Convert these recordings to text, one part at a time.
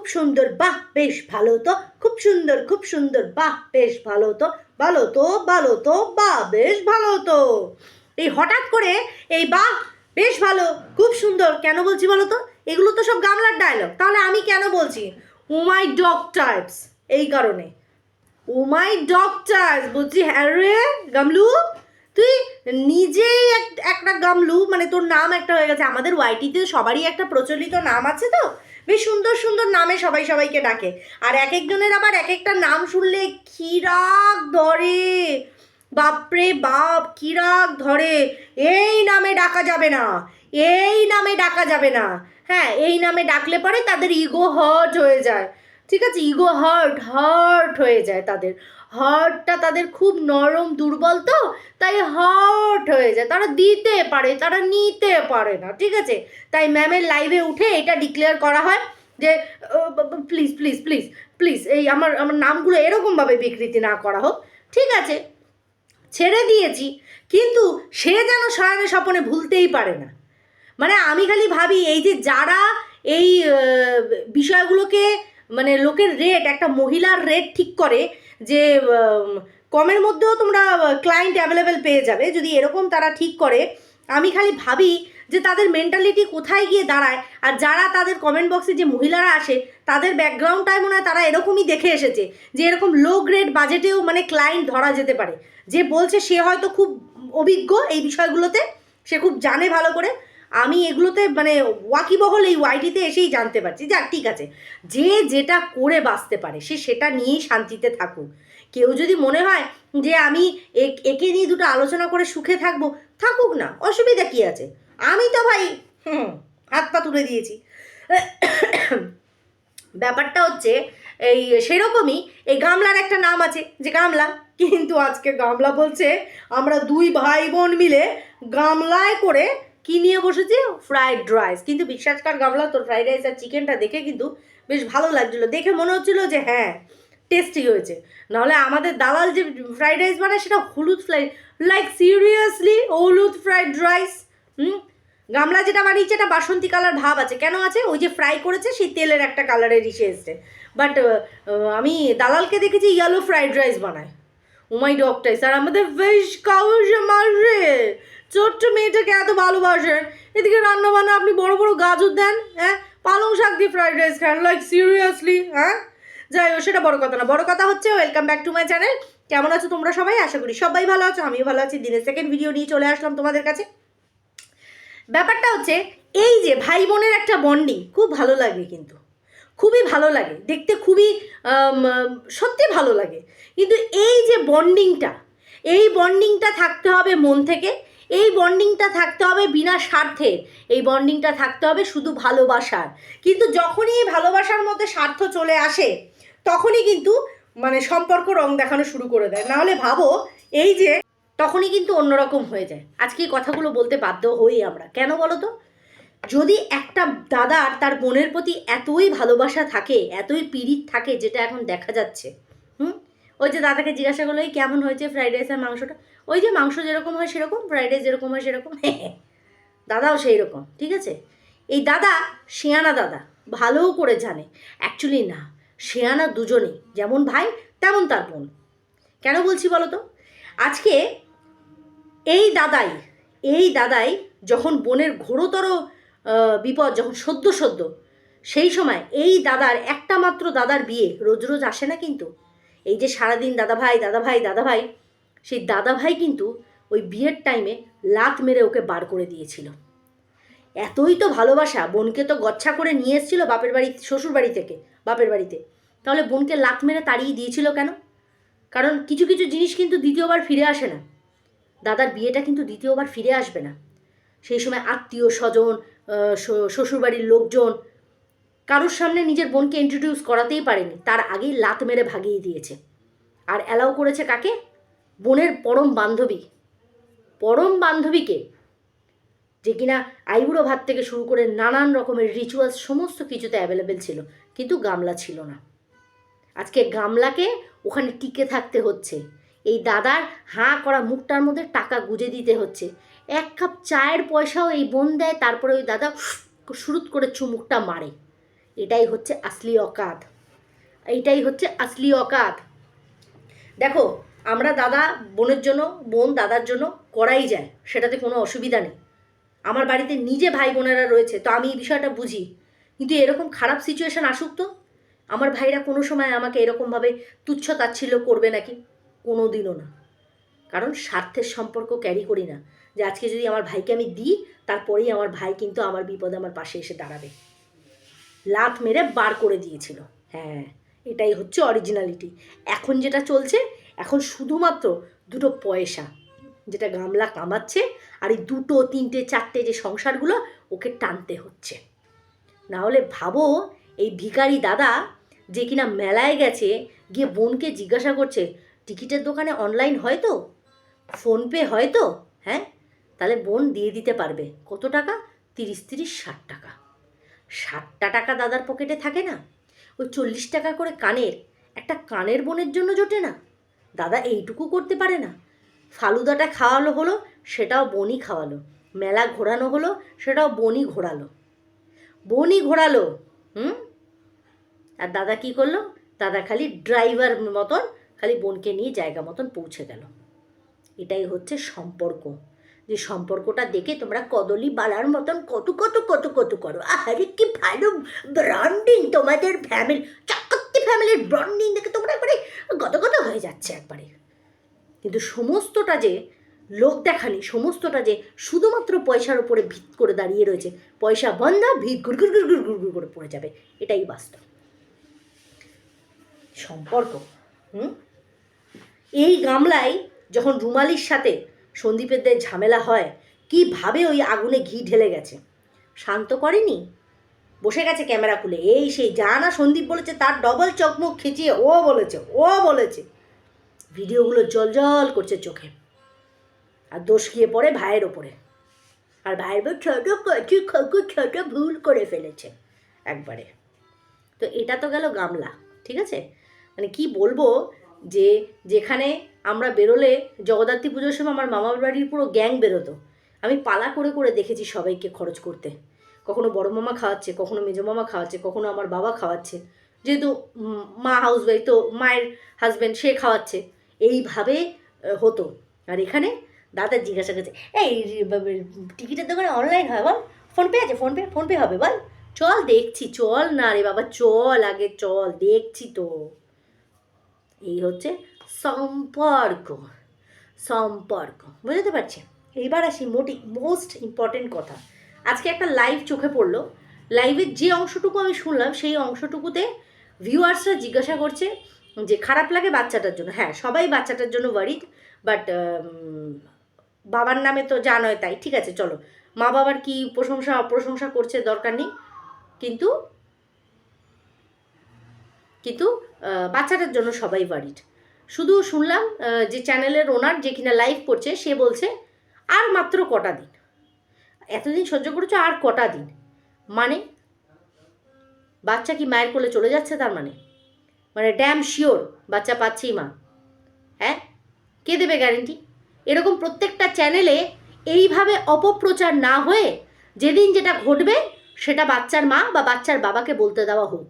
খুব সুন্দর, বাহ, বেশ ভালো তো, খুব সুন্দর খুব সুন্দর, বাহ, বেশ ভালো তো ভালো তো ভালো তো, বাহ, বেশ ভালো তো। এই হঠাৎ করে এই বাহ, বেশ ভালো, খুব সুন্দর, কেন বলছি বলো তো? এগুলো তো সব গামলার ডায়লগ তাহলে আমি কেন বলছি? ও মাই ডগ টাইপস, এই কারণে। ও মাই ডক্টার বলছি হ্যাঁ রে, গামলু? তুই নিজেই এক- একটা গামলু মানে তোর নাম একটা হয়ে গেছে। আমাদের ওয়াইটিতে সবারই একটা প্রচলিত নাম আছে তো? বেশ সুন্দর সুন্দর নামে সবাই সবাইকে ডাকে। আর এক একজনের আবার এক একটা নাম শুনলে কিরাগ ধরে? বাপরে বাপ কিরাগ ধরে? এই নামে ডাকা যাবে না। এই নামে ডাকা যাবে না। হ্যাঁ এই নামে ডাকলে পরে তাদের ইগো হার্ট হয়ে যায়। ঠিক আছে ইগো হার্ট হার্ট হয়ে যায় তাদের। হার্টটা তাদের খুব নরম, দুর্বল তো, তাই হার্ট হয়ে যায়। তারা দিতে পারে, তারা নিতে পারে না, ঠিক আছে? তাই ম্যামের লাইভে উঠে এটা ডিক্লেয়ার করা হয় যে প্লিজ প্লিজ প্লিজ প্লিজ এই আমার আমার নামগুলো এরকমভাবে বিকৃতি না করা হোক, ঠিক আছে? ছেড়ে দিয়েছি, কিন্তু সে যেন শয়নে স্বপনে ভুলতেই পারে না। মানে আমি খালি ভাবি, এই যে যারা এই বিষয়গুলোকে মানে লোকের রেট একটা মহিলার রেট ঠিক করে যে কমের মধ্যেও তোমরা ক্লায়েন্ট অ্যাভেলেবেল পেয়ে যাবে। যদি এরকম তারা ঠিক করে, আমি খালি ভাবি যে তাদের মেন্টালিটি কোথায় গিয়ে দাঁড়ায়, আর যারা তাদের কমেন্ট বক্সে যে মহিলারা আসে, তাদের ব্যাকগ্রাউন্ডটাই মনে হয় তারা এরকমই দেখে এসেছে, যে এরকম লো গ্রেড বাজেটেও মানে ক্লায়েন্ট ধরা যেতে পারে। যে বলছে সে হয়তো খুব অভিজ্ঞ এই বিষয়গুলোতে, সে খুব জানে ভালো করে আমি এগুলোতে মানে ওয়াকিবহল এই ওয়াইটিতে এসেই জানতে পারছি। যাক, ঠিক আছে। যে যেটা করে বাঁচতে পারে, সে সেটা নিয়েই শান্তিতে থাকুক। কেউ যদি মনে হয় যে আমি একে নিয়ে দুটো আলোচনা করে সুখে থাকব, থাকুক না, অসুবিধা কী আছে? আমি তো ভাই, হুম, হাত পা তুলে দিয়েছি। ব্যাপারটা হচ্ছে, এই সেরকমই এই গামলার একটা নাম আছে, যে গামলা, কিন্তু আজকে গামলা বলছে, আমরা দুই ভাই বোন মিলে গামলায় করে কি নিয়ে বসেছি? ফ্রাইড রাইস কিন্তু বিশ্বাস কর গামলা তোর ফ্রাইড রাইস আর চিকেনটা দেখে কিন্তু বেশ ভালো লাগছিল। দেখে মনে হচ্ছিল যে হ্যাঁ টেস্টি হয়েছে। নাহলে আমাদের দালাল যে ফ্রাইড রাইস বানায়, সেটা হলুদ ফ্রাই লাইক সিরিয়াসলি হলুদ ফ্রাইড রাইস হুম? গামলা যেটা বানিয়েছে, এটা বাসন্তী কালার ভাব আছে। কেন আছে? ওই যে ফ্রাই করেছে, সেই তেলের একটা কালারের ইসে এসছে। বাট আমি দালালকে দেখেছি ইয়েলো ফ্রাইড রাইস বানায়। উমাই ডকটাইস স্যার আমাদের বেশ কাউসে মাসে ছোট্ট মেয়েটাকে এত ভালোবাসেন। এদিকে রান্না বান্না আপনি বড় বড় গাজর দেন হ্যাঁ? পালং শাক দিয়ে ফ্রাইড রাইস খান লাইক সিরিয়াসলি হ্যাঁ? যাই হোক, সেটা বড় কথা না। বড় কথা হচ্ছে welcome back to my channel কেমন আছো তোমরা সবাই? আশা করি সবাই ভালো আছো, আমিও ভালো আছি। দিনের সেকেন্ড ভিডিও নিয়ে চলে আসলাম তোমাদের কাছে। ব্যাপারটা হচ্ছে, এই যে ভাই বোনের একটা বন্ডিং খুব ভালো লাগে কিন্তু। খুবই ভালো লাগে, দেখতে খুবই সত্যি ভালো লাগে। কিন্তু এই যে বন্ডিংটা এই বন্ডিংটা থাকতে হবে মন থেকে, এই বন্ডিংটা থাকতে হবে বিনা স্বার্থে, এই বন্ডিংটা থাকতে হবে শুধু ভালোবাসার। কিন্তু যখনই এই ভালোবাসার মধ্যে স্বার্থ চলে আসে, তখনই কিন্তু মানে সম্পর্ক রং দেখানো শুরু করে দেয়। নাহলে ভাবো, এই যে, তখনই কিন্তু অন্যরকম হয়ে যায়। আজকে এই কথাগুলো বলতে বাধ্য হই আমরা। কেন বলো তো? যদি একটা দাদার তার বোনের প্রতি এতই ভালোবাসা থাকে, এতই পীড়িত থাকে যেটা এখন দেখা যাচ্ছে, হুম? ওই যে দাদাকে জিজ্ঞাসা করল, এই কেমন হয়েছে ফ্রাইড রাইসের মাংসটা? ওই যে মাংস যেরকম হয় সেরকম, ফ্রাইড রাইস যেরকম হয় সেরকম দাদাও সেই রকম, ঠিক আছে? এই দাদা শিয়ানা দাদা, ভালোও করে জানে অ্যাকচুয়ালি না, শিয়ানা দুজনেই, যেমন ভাই, তেমন তার বোন। কেন বলছি বলো তো আজকে এই দাদাই এই দাদাই যখন বোনের ঘোরতর বিপদ যখন সদ্য সদ্য, সেই সময় এই দাদার একটা মাত্র দাদার বিয়ে রোজ রোজ আসে না কিন্তু। এই যে সারাদিন দাদা ভাই দাদা ভাই দাদা ভাই সেই দাদা ভাই কিন্তু ওই বিয়ের টাইমে লাত মেরে ওকে বার করে দিয়েছিল। এতই তো ভালোবাসা, বোনকে তো গচ্ছা করে নিয়ে এসেছিল বাপের বাড়ি, শ্বশুর বাড়ি থেকে, বাপের বাড়িতে। তাহলে বোনকে লাত মেরে তাড়িয়ে দিয়েছিল কেন? কারণ কিছু কিছু জিনিস কিন্তু দ্বিতীয়বার ফিরে আসে না। দাদার বিয়েটা কিন্তু দ্বিতীয়বার ফিরে আসবে না। সেই সময় আত্মীয় স্বজন শ্বশুরবাড়ির লোকজন কারোর সামনে নিজের বোনকে ইন্ট্রোডিউস করাতেই পারেনি, তার আগেই লাত মেরে ভাগিয়ে দিয়েছে। আর অ্যালাউ করেছে কাকে? বোনের পরম বান্ধবী। পরম বান্ধবীকে, যে কিনা আইবুড়ো ভাত থেকে শুরু করে নানান রকমের রিচুয়ালস সমস্ত কিছুতে অ্যাভেলেবেল ছিল, কিন্তু গামলা ছিল না। আজকে গামলাকে ওখানে টিকে থাকতে হচ্ছে। এই দাদার হাঁ করা মুখটার মধ্যে টাকা গুজে দিতে হচ্ছে। এক কাপ চায়ের পয়সাও এই বোন দেয়, তারপরে ওই দাদা শুরুত করে চুমুকটা মারে। এটাই হচ্ছে আসলি অকাত। এইটাই হচ্ছে আসলি অকাত। দেখো, আমরা দাদা বোনের জন্য, বোন দাদার জন্য করাই যায়, সেটাতে কোনো অসুবিধা নেই। আমার বাড়িতে নিজে ভাই বোনেরা রয়েছে, তো আমি এই বিষয়টা বুঝি। কিন্তু এরকম খারাপ সিচুয়েশন আসুক তো, আমার ভাইরা কোনো সময় আমাকে এরকমভাবে তুচ্ছ তাচ্ছিল্য করবে নাকি? কোনো দিনও না। কারণ স্বার্থের সম্পর্ক ক্যারি করি না। যে আজকে যদি আমার ভাইকে আমি দিই, তারপরেই আমার ভাই কিন্তু আমার বিপদে আমার পাশে এসে দাঁড়াবে। লাত মেরে বার করে দিয়েছিল। হ্যাঁ এটাই হচ্ছে অরিজিনালিটি এখন যেটা চলছে, এখন শুধুমাত্র দুটো পয়সা, যেটা গামলা কামাচ্ছে আর এই দুটো, তিনটে, চারটে যে সংসারগুলো, ওকে টানতে হচ্ছে। না হলে ভাবো, এই ভিখারি দাদা যে কিনা মেলায় গেছে, গিয়ে বোনকে জিজ্ঞাসা করছে, টিকিটের দোকানে অনলাইন হয় তো? ফোনপে হয় তো? হ্যাঁ তাহলে বোন দিয়ে দিতে পারবে। কত টাকা? তিরিশ তিরিশ, ষাট টাকা। ষাটটা টাকা দাদার পকেটে থাকে না? ওই চল্লিশ টাকা করে কানের। একটা কানের বোনের জন্য জোটে না? দাদা এইটুকু করতে পারে না। ফালুদাটা খাওয়ালো হলো, সেটাও বনি খাওয়ালো। মেলা ঘোরানো হলো, সেটাও বনি ঘোরালো। বনি ঘোরালো, হুম? আর দাদা কি করল? দাদা খালি ড্রাইভার মতন, খালি বোনকে নিয়ে জায়গা মতন পৌঁছে গেল। এটাই হচ্ছে সম্পর্ক। যে সম্পর্কটা দেখে তোমরা কদলি বালার মতন কত কত কত কত করো। আরে কি ভালো ব্রন্ডিং তোমাদের ফ্যামিলি চক্রবর্তী ফ্যামিলির ব্রন্ডিং দেখে তোমরা একবারে গত গত হয়ে যাচ্ছে একবারে। কিন্তু সমস্তটা যে লোক দেখানি, সমস্তটা যে শুধুমাত্র পয়সার উপরে ভিত করে দাঁড়িয়ে রয়েছে, পয়সা বন্ধ ভিত গুড় গুড় গুড় গুড় গুড় করে পড়ে যাবে, এটাই বাস্তব। সম্পর্ক, হুম? এই গামলায় যখন রুমালির সাথে সন্দীপের ঝামেলা হয় কীভাবে ওই আগুনে ঘি ঢেলে গেছে? শান্ত করেনি? বসে গেছে ক্যামেরা খুলে। এই সেই যা না সন্দীপ বলেছে তার ডবল চকমুখ খিচিয়ে ও বলেছে ও বলেছে। ভিডিওগুলো জল করছে চোখে। আর দোষ গিয়ে পড়ে ভাইয়ের ওপরে। আর ভাইয়ের বউ ছোট কচু খকু ছোট ভুল করে ফেলেছে একবারে। তো এটা তো গেল গামলা, ঠিক আছে? মানে কি বলব যে যেখানে আমরা বেরোলে জগদ্ধাত্রী পুজোর সময় আমার মামার বাড়ির পুরো গ্যাং বেরোতো। আমি পালা করে করে দেখেছি সবাইকে খরচ করতে। কখনো বড় মামা খাওয়াচ্ছে, কখনো মেজো মামা খাওয়াচ্ছে, কখনো আমার বাবা খাওয়াচ্ছে। যেহেতু মা হাউস ওয়াইফ তো মায়ের হাজব্যান্ড সে খাওয়াচ্ছে। এইভাবে হতো। আর এখানে দাদা জিজ্ঞাসা করছে, এই টিকিটের দোকানে অনলাইন হয় বল? ফোনপে আছে? ফোনপে ফোনপে হবে বল? চল দেখছি, চল না রে বাবা, চল আগে চল, দেখছি তো। এই হচ্ছে সম্পর্ক সম্পর্ক, বুঝতে পারছি? এইবার আসি মোটি মোস্ট ইম্পর্টেন্ট কথা। আজকে একটা লাইভ চোখে পড়ল। লাইভের যে অংশটুকু আমি শুনলাম, সেই অংশটুকুতে ভিউয়ার্সরা জিজ্ঞাসা করছে যে, খারাপ লাগে বাচ্চাটার জন্য? হ্যাঁ সবাই বাচ্চাটার জন্য ওয়ারিড বাট বাবার নামে তো যা তাই। ঠিক আছে, চলো। মা বাবার কি প্রশংসা অপ্রশংসা করছে দরকার নেই। কিন্তু কিন্তু বাচ্চাটার জন্য সবাই ওয়ারিড শুধু শুনলাম যে চ্যানেলের ওনার যে কিনা লাইভ করছে, সে বলছে, আর মাত্র কটা দিন। এতদিন সহ্য করেছ, আর কটা দিন? মানে বাচ্চা কি মায়ের কোলে চলে যাচ্ছে তার মানে? মানে ড্যাম শিওর বাচ্চা পাচ্ছেই মা। হ্যাঁ? কে দেবে গ্যারেন্টি এরকম প্রত্যেকটা চ্যানেলে এইভাবে অপপ্রচার না হয়ে, যেদিন যেটা ঘটবে, সেটা বাচ্চার মা বা বাচ্চার বাবাকে বলতে দেওয়া হোক।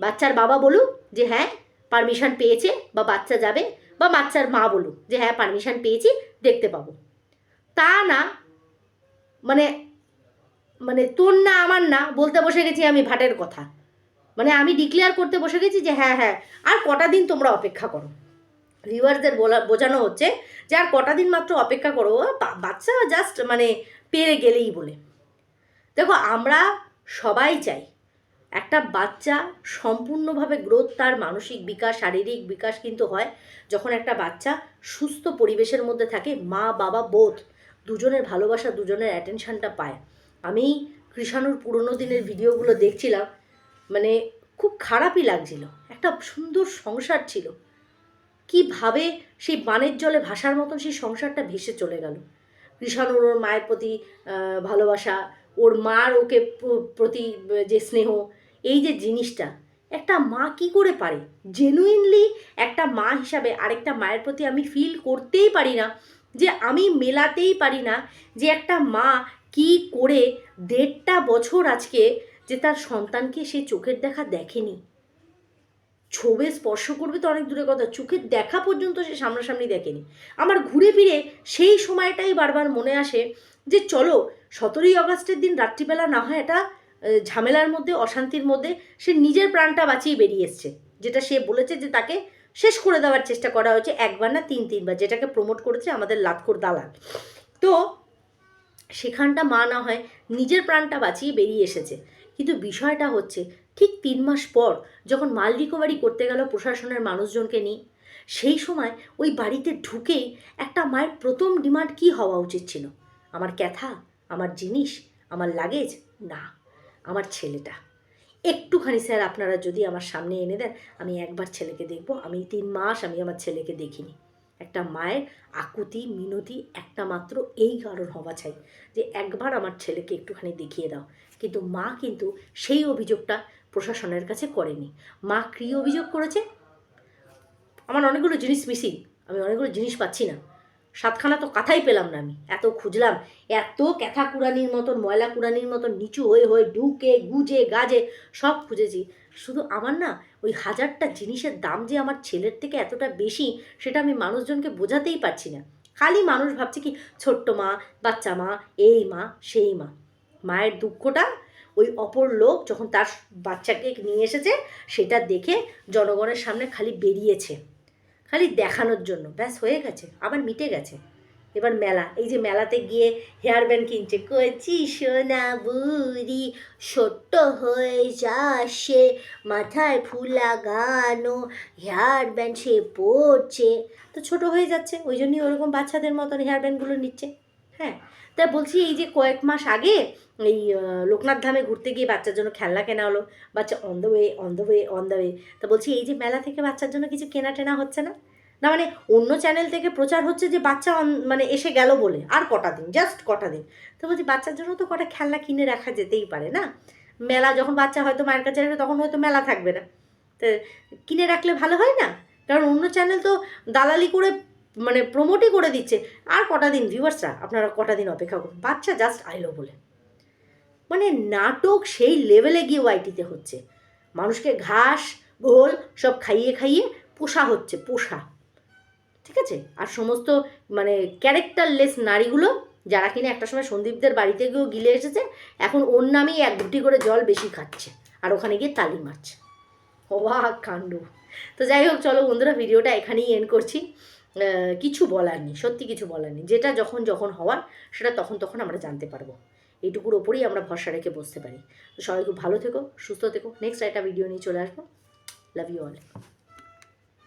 বাচ্চার বাবা বলুক যে হ্যাঁ পারমিশন পেয়েছে বা বাচ্চা যাবে বা বাচ্চার মা বলুক যে হ্যাঁ পারমিশন পেয়েছি, দেখতে পাবো। তা না মানে মানে তোর না, আমার না, বলতে বসে গেছি আমি ভাটের কথা। মানে আমি ডিক্লেয়ার করতে বসে গেছি যে হ্যাঁ হ্যাঁ আর কটা দিন তোমরা অপেক্ষা করো। ভিউয়ারদের বলা, বোঝানো হচ্ছে যে আর কটা দিন মাত্র অপেক্ষা করো বাচ্চা জাস্ট মানে পেরে গেলেই বলে। দেখো, আমরা সবাই চাই একটা বাচ্চা সম্পূর্ণভাবে গ্রোথ তার মানসিক বিকাশ, শারীরিক বিকাশ কিন্তু হয় যখন একটা বাচ্চা সুস্থ পরিবেশের মধ্যে থাকে, মা, বাবা বোধ দুজনের ভালোবাসা, দুজনের অ্যাটেনশানটা পায়। আমি কৃষাণুর পুরোনো দিনের ভিডিওগুলো দেখছিলাম মানে খুব খারাপই লাগছিল। একটা সুন্দর সংসার ছিল। কীভাবে সেই বানের জলে ভাসার মতন সেই সংসারটা ভেসে চলে গেল। কৃষাণুর ওর মায়ের প্রতি ভালোবাসা, ওর মার ওকে প্রতি, যে স্নেহ এই যে জিনিসটা, একটা মা কি করে পারে? জেনুইনলি একটা মা হিসাবে আরেকটা মায়ের প্রতি আমি ফিল করতেই পারি না, যে আমি মেলাতেই পারি না যে একটা মা কি করে দেড়টা বছর আজকে যে তার সন্তানকে সে চোখের দেখা দেখেনি। ছবে স্পর্শ করবে তো অনেক দূরে কথা, চোখের দেখা পর্যন্ত সে সামনাসামনি দেখেনি। আমার ঘুরে ফিরে সেই সময়টাই বারবার মনে আসে যে চলো, সতেরোই আগস্টের দিন রাত্রিবেলা না হয় এটা ঝামেলার মধ্যে, অশান্তির মধ্যে সে নিজের প্রাণটা বাঁচিয়ে বেরিয়ে এসছে। যেটা সে বলেছে যে তাকে শেষ করে দেওয়ার চেষ্টা করা হয়েছে একবার না তিন তিনবার, যেটাকে প্রমোট করেছে আমাদের লাতখোর দালাল। তো সেখানটা মা না হয় নিজের প্রাণটা বাঁচিয়ে বেরিয়ে এসেছে। কিন্তু বিষয়টা হচ্ছে, ঠিক তিন মাস পর যখন মাল রিকভারি করতে গেল প্রশাসনের মানুষজনকে নিয়ে, সেই সময় ওই বাড়িতে ঢুকেই একটা মায়ের প্রথম ডিমান্ড কি হওয়া উচিত ছিল? আমার ক্যাথা? আমার জিনিস? আমার লাগেজ? না। আমার ছেলেটা। একটুখানি স্যার আপনারা যদি আমার সামনে এনে দেন, আমি একবার ছেলেকে দেখব। আমি তিন মাস আমি আমার ছেলেকে দেখিনি। একটা মায়ের আকুতি, মিনতি একটা মাত্র এই কারণ হওয়া চাই যে একবার আমার ছেলেকে একটুখানি দেখিয়ে দাও। কিন্তু মা কিন্তু সেই অভিযোগটা প্রশাসনের কাছে করেনি। মা কী অভিযোগ করেছে? আমার অনেকগুলো জিনিস মিসিং, আমি অনেকগুলো জিনিস পাচ্ছি না। সাতখানা তো কথাই পেলাম না আমি। এত খুঁজলাম, এত ক্যাথা কুড়ানির মতন, ময়লা কুড়ানির মতন, নিচু হয়ে হয়ে ঢুকে, গুজে, গাজে সব খুঁজেছি। শুধু আমার না, ওই হাজারটা জিনিসের দাম যে আমার ছেলের থেকে এতটা বেশি, সেটা আমি মানুষজনকে বোঝাতেই পারছি না। খালি মানুষ ভাবছে কি, ছোট্ট মা, বাচ্চা মা, এই মা, সেই মা। মায়ের দুঃখটা ওই অপর লোক যখন তার বাচ্চাকে নিয়ে এসেছে, সেটা দেখে জনগণের সামনে খালি বেরিয়েছে। খালি দেখানোর জন্য। ব্যাস, হয়ে গেছে, আবার মিটে গেছে। এবার মেলা, এই যে মেলাতে গিয়ে হেয়ার ব্যান্ড কিনছে। কচি সোনা বুড়ি ছোট্ট হয়ে যাচ্ছে, মাথায় ফুলা গানো হেয়ার ব্যান্ড সে পড়ছে তো ছোট হয়ে যাচ্ছে, ওই জন্যই ওরকম বাচ্চাদের মতন হেয়ার ব্যান্ডগুলো নিচ্ছে। হ্যাঁ তা বলছি এই যে কয়েক মাস আগে এই লোকনাথ ধামে ঘুরতে গিয়ে বাচ্চার জন্য খেলনা কেনা হলো, বাচ্চা on the way on the way on the way তা বলছি এই যে মেলা থেকে বাচ্চার জন্য কিছু কেনা টেনা হচ্ছে না? না মানে অন্য চ্যানেল থেকে প্রচার হচ্ছে যে বাচ্চা মানে এসে গেল বলে, আর কটা দিন জাস্ট কটা দিন। তো বলছি বাচ্চার জন্য তো কটা খেলনা কিনে রাখা যেতেই পারে না? মেলা যখন বাচ্চা হয়তো মায়ের কাছে আসবে, তখন হয়তো মেলা থাকবে না। তো কিনে রাখলে ভালো হয় না? কারণ অন্য চ্যানেল তো দালালি করে মানে প্রমোটই করে দিচ্ছে। আর কটা দিন ভিউয়ার্সরা আপনারা কটা দিন অপেক্ষা করুন। বাচ্চা জাস্ট আইলো বলে। মানে নাটক সেই লেভেলে গিয়ে ওয়াইটিতে হচ্ছে। মানুষকে ঘাস ঘোল সব খাইয়ে খাইয়ে পোষা হচ্ছে, পোষা। ঠিক আছে? আর সমস্ত মানে ক্যারেক্টারলেস নারীগুলো, যারা কিনা একটা সময় সন্দীপদের বাড়িতে গিয়েও গিলে এসেছে, এখন ওর নামেই এক ঘুটি করে জল বেশি খাচ্ছে। আর ওখানে গিয়ে তালি মারছে। অবাক কাণ্ড। তো যাই হোক, চলো বন্ধুরা ভিডিওটা এখানেই এন্ড করছি। কিছু বলার নেই, সত্যি কিছু বলার নেই। যেটা যখন যখন হওয়ার, সেটা তখন তখন আমরা জানতে পারব। এইটুকুর ওপরেই আমরা ভরসা রেখে বসতে পারি। তো সবাই খুব ভালো থেকো, সুস্থ থেকো। নেক্সট একটা ভিডিও নিয়ে চলে আসব। Love you all